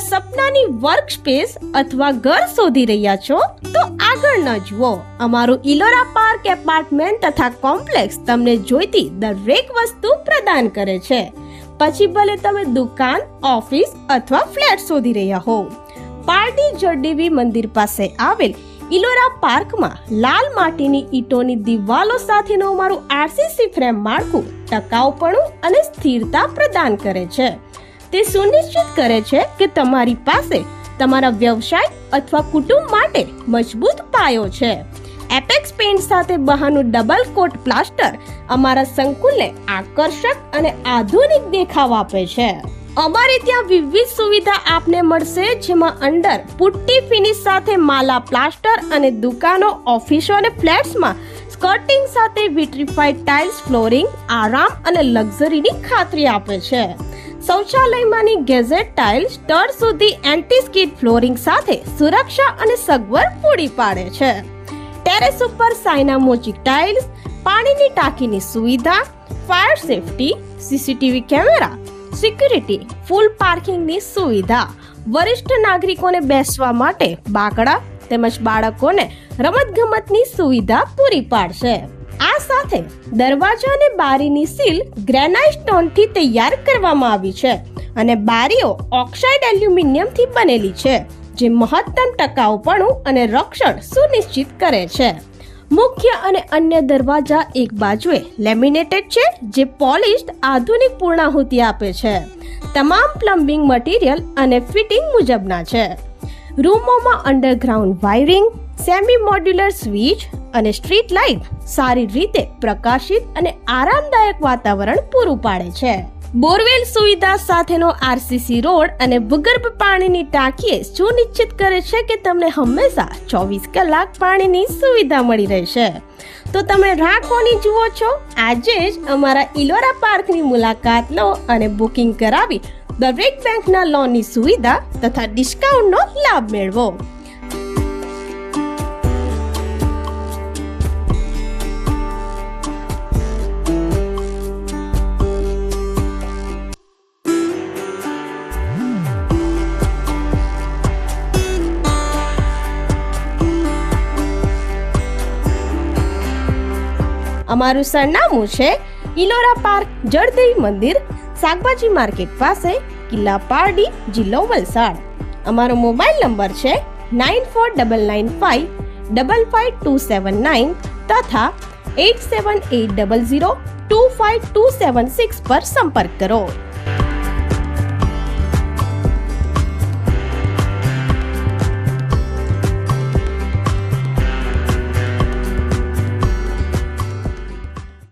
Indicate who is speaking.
Speaker 1: તમારા સપનાની work space અથવા ઘર શોધી રહ્યા છો, તો આગળ ન જુઓ. અમારું ઇલોરા પાર્ક એપાર્ટમેન્ટ તથા કોમ્પ્લેક્સ તમને જોઈતી દરેક વસ્તુ પ્રદાન કરે છે. પછી ભલે તમે દુકાન, ઓફિસ અથવા ફ્લેટ શોધી રહ્યા હો પાર્ટી જડદેવી મંદિર પાસે આવેલ ઇલોરા પાર્કમાં લાલ માટીની ઈંટોની દિવાલો સાથેનું અમારું આરસીસી ફ્રેમ માળખું ટકાઉપણું અને સ્થિરતા પ્રદાન કરે છે. તે સુનિશ્ચિત કરે છે કે તમારી પાસે તમારા વ્યવસાય અથવા કુટુંબ માટે મજબૂત પાયો છે. એપેક્સ પેન્ટ સાથે બહારનું ડબલ કોટ પ્લાસ્ટર અમારા સંકુલને આકર્ષક અને આધુનિક દેખાવ આપે છે. અમારે ત્યાં વિવિધ સુવિધા આપને મળશે, જેમાં અંડર પુટ્ટી ફિનિશ સાથે માલા પ્લાસ્ટર અને દુકાનો ઓફિસો અને ફ્લેટ્સમાં સ્કર્ટિંગ સાથે વિટ્રિફાઈડ ટાઇલ્સ ફ્લોરિંગ આરામ અને લક્ઝરીની ખાતરી આપે છે. શૌચાલયમાંની ગેઝેટ ટાઇલ સ્ટર સુધી એન્ટી સ્કીડ ફ્લોરિંગ સાથે સુરક્ષા અને સગવડ પૂરી પાડે છે. ટેરેસ ઉપર સાયનામોજિક ટાઇલ્સ, પાણીની ટાંકીની સુવિધા fire safety CCTV camera security full પાર્કિંગની સુવિધા. વરિષ્ઠ નાગરિકોને બેસવા માટે બાકડા તેમજ બાળકોને રમતગમતની સુવિધા પૂરી પાડશે. સાથે દરવાજા અને બારીની સીલ ગ્રેનાઇટ સ્ટોનથી તૈયાર કરવામાં આવી છે અને બારીઓ ઓક્સાઇડ એલ્યુમિનિયમથી બનેલી છે, જે મહત્તમ ટકાઉપણું અને રક્ષણ સુનિશ્ચિત કરે છે. મુખ્ય અને અન્ય દરવાજા એક બાજુએ લેમિનેટેડ છે, જે પોલિશ્ડ આધુનિક પૂર્ણાહુતિ આપે છે. તમામ પ્લમ્બિંગ મટીરિયલ અને ફિટિંગ મુજબના છે. રૂમોમાં underground wiring semi modular switch અને સ્ટ્રીટ લાઇટ સારી રીતે પ્રકાશિત અને આરામદાયક વાતાવરણ પૂરું પાડે છે. બોરવેલ સુવિધા સાથેનો આરસીસી રોડ અને ભૂગર્ભ પાણીની ટાંકીએ સુનિશ્ચિત કરે છે કે તમને હંમેશા ચોવીસ કલાક પાણીની સુવિધા મળી રહેશે? તો તમે રાહ કોની જુઓ છો? આજે જ અમારા ઇલોરા પાર્કની મુલાકાત લો અને બુકિંગ કરાવી દરેક બેંકના લોનની સુવિધા તથા ડિસ્કાઉન્ટનો લાભ મેળવો. અમારું સરનામું છે ઇલોરા પાર્ક જળદેવી મંદિર, શાકભાજી માર્કેટ પાસે, કિલ્લા પારડી, જિલ્લો વલસાડ. અમારો મોબાઈલ નંબર છે nine four double nine five double five two seven nine તથા eight seven eight double zero two five two seven six પર સંપર્ક કરો.